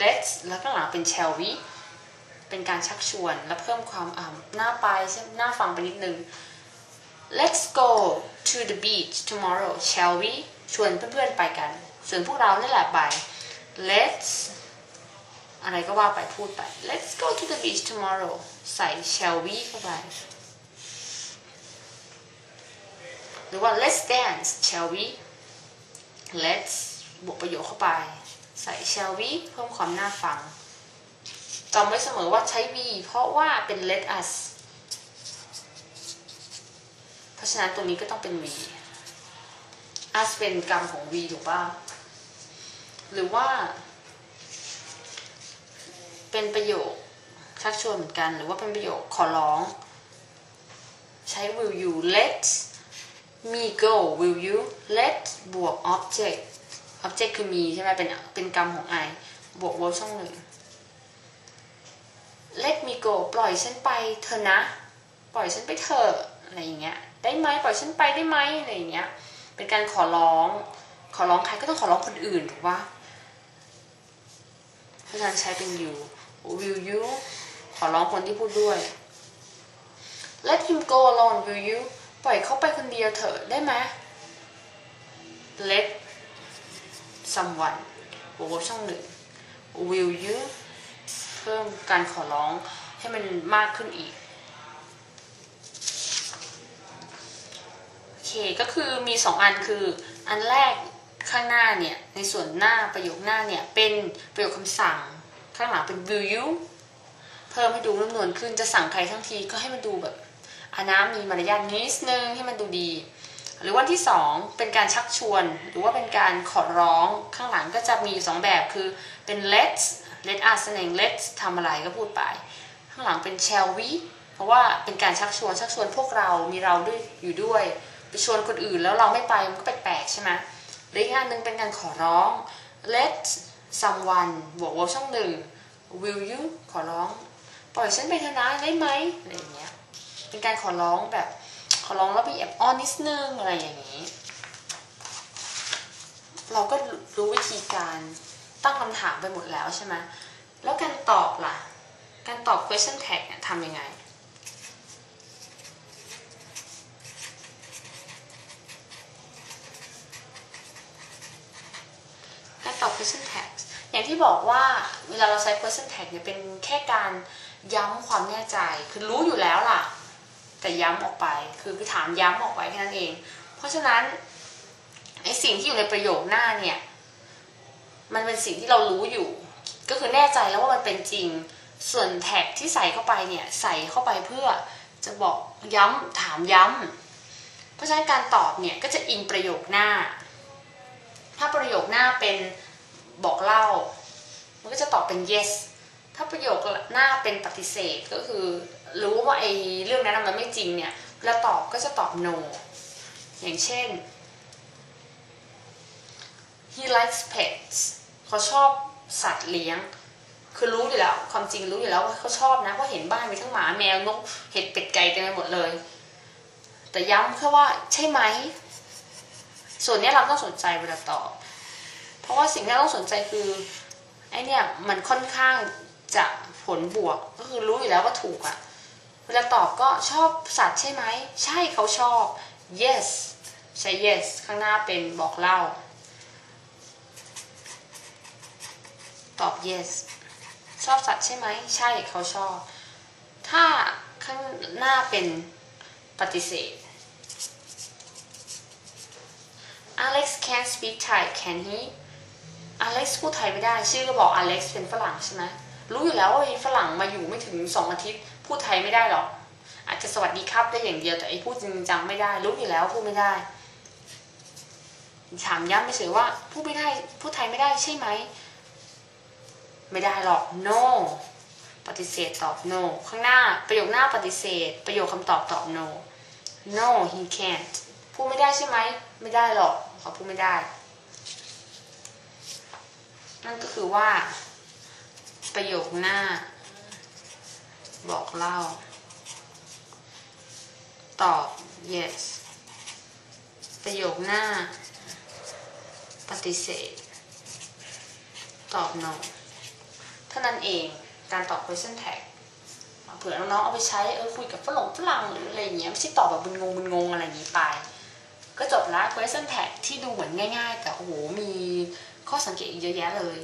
let's แล้วข้างหลังเป็น shall we เป็นการชักชวนและเพิ่มความอ่าหน้าไปใช่หน้าฟังไปนิดนึง let's go to the beach tomorrow shall we ชวนเพื่อนๆไปกันส่วนพวกเรานี่แหละไป let's อะไรก็ว่าไปพูดไป let's go to the beach tomorrow ใส่ shall we เข้าไป หรือว่า let's dance shall we let's บวกประโยคเข้าไป ใส่ shall we เพิ่มความน่าฟังจำไว้เสมอว่าใช้ we เพราะว่าเป็น let us เพราะฉะนั้นตรงนี้ก็ต้องเป็น we us เป็นกรรมของ we ถูกป่ะหรือว่า เป็นประโยคชักชวนเหมือนกัน หรือว่าเป็นประโยคขอร้อง ใช้ will you let me go will you let บวก object object คือ me ใช่ไหมเป็นเป็นกรรมของ I บวก verb ช่องหนึ่ง let me go ปล่อยฉันไปเธอนะ ปล่อยฉันไปเถอะอะไรอย่างเงี้ยได้ไหมปล่อยฉันไปได้ไหมอะไรอย่างเงี้ยเป็นการขอร้อง ขอร้องใครก็ต้องขอร้องคนอื่นถูกปะเพราะฉะนั้นใช้เป็น you will you ขอร้องคนที่พูดด้วย let him go alone will you ปล่อยเขาไปคนเดียวเถอะได้ไหม let someone บวกช่องหนึ่ง will you เพิ่มการขอร้องให้มันมากขึ้นอีก โอเค ก็คือมีสองอันคืออันแรกข้างหน้าเนี่ย ในส่วนหน้าประโยคหน้าเนี่ย เป็นประโยคคำสั่ง ข้างหลังเป็น will you เพิ่มให้ดูนุ่มนวลขึ้นจะสั่งใครทั้งทีก็ให้มันดูแบบอาน้ำมีมารยาทนิดนึงให้มันดูดี หรือวันที่สองเป็นการชักชวน หรือว่าเป็นการขอร้องข้างหลังก็จะมีอยู่สองแบบคือเป็น let's let us นั่นเอง let's ทำอะไรก็พูดไป ข้างหลังเป็น shall we เพราะว่าเป็นการชักชวนชักชวนพวกเรามีเราด้วยอยู่ด้วยไปชวนคนอื่นแล้วเราไม่ไปมันก็แปลกๆใช่ไหมหรืออีกอันหนึ่งเป็นการขอร้อง let someone บวกวช่องหนึ่ง will you ขอร้อง ปล่อยฉันไปเถอะนะได้ไหมอะไรอย่างเงี้ยเป็นการขอร้องแบบ ขอร้องแล้วมีแอบอ้อนนิดนึงอะไรอย่างนี้ เราก็รู้วิธีการตั้งคำถามไปหมดแล้วใช่ไหมแล้วการตอบล่ะ การตอบ question tag เนี่ยทำยังไงการตอบ question tag อย่างที่บอกว่าเวลาเราใช้ question tag เนี่ยเป็นแค่การย้ำความแน่ใจ คือรู้อยู่แล้วล่ะ แต่ย้ำออกไป คือถามย้ำออกไปแค่นั้นเอง เพราะฉะนั้นไอสิ่งที่อยู่ในประโยคหน้าเนี่ย มันเป็นสิ่งที่เรารู้อยู่ ก็คือแน่ใจแล้วว่ามันเป็นจริง ส่วนแท็กที่ใส่เข้าไปเนี่ยใส่เข้าไปเพื่อจะบอกย้ำถามย้ำเพราะฉะนั้นการตอบเนี่ยก็จะอิงประโยคหน้า ถ้าประโยคหน้าเป็นบอกเล่า มันก็จะตอบเป็น yes ถ้าประโยคหน้าเป็นปฏิเสธก็คือ รู้ว่าไอ้เรื่องนั้นมันไม่จริงเนี่ยเวลาตอบก็จะตอบ no อย่างเช่น he likes pets เขาชอบสัตว์เลี้ยง คือรู้อยู่แล้วความจริงรู้อยู่แล้วว่าเขาชอบนะเพราะเห็นบ้านมีทั้งหมาแมวนกเห็ดเป็ดไก่เต็มไปหมดเลย แต่ย้ำแค่ว่าใช่ไหม ส่วนนี้เราต้องสนใจเวลาตอบ เพราะว่าสิ่งที่เราต้องสนใจคือไอเนี่ยมันค่อนข้างจะผลบวกก็คือรู้อยู่แล้วว่าถูกอะ ลาตอบก็ชอบสัตว์ใช่ไหม ใช่เขาชอบ yes ใช้ yes ข้างหน้าเป็นบอกเล่า ตอบ yes ชอบสัตว์ใช่ไหม ใช่เขาชอบ ถ้าข้างหน้าเป็นปฏิเสธ Alex can't speak Thai can he Alex พูดไทยไม่ได้ ชื่อก็บอก Alex เป็นฝรั่งใช่ไหมรู้อยู่แล้วว่ามีฝรั่งมาอยู่ไม่ถึงสองอาทิตย์ พูดไทยไม่ได้หรอก อาจจะสวัสดีครับได้อย่างเดียวแต่ไอ้พูดจริงจังไม่ได้ รู้อยู่แล้วพูดไม่ได้ ถามย้ำไปเฉยว่าพูดไม่ได้พูดไทยไม่ได้ใช่ไหม ไม่ได้หรอก no ปฏิเสธตอบ no ข้างหน้าประโยคหน้าปฏิเสธ ประโยคคำตอบตอบ no no he can't พูดไม่ได้ใช่ไหม ไม่ได้หรอกเขาพูดไม่ได้ นั่นก็คือว่า ประโยคหน้า บอกเล่า ตอบ yes ประโยคหน้า ปฏิเสธ ตอบ no เท่านั้นเองการตอบ question tag เผื่อน้องๆเอาไปใช้เออคุยกับฝรั่งฝรั่งหรืออะไรอย่างเงี้ยไม่ใช่ตอบแบบบึนงงบึนงงอะไรอย่างงี้ไป ก็จบละ question tag ที่ดูเหมือนง่าย ๆ แต่โอ้โหมีข้อสังเกตเยอะแยะเลย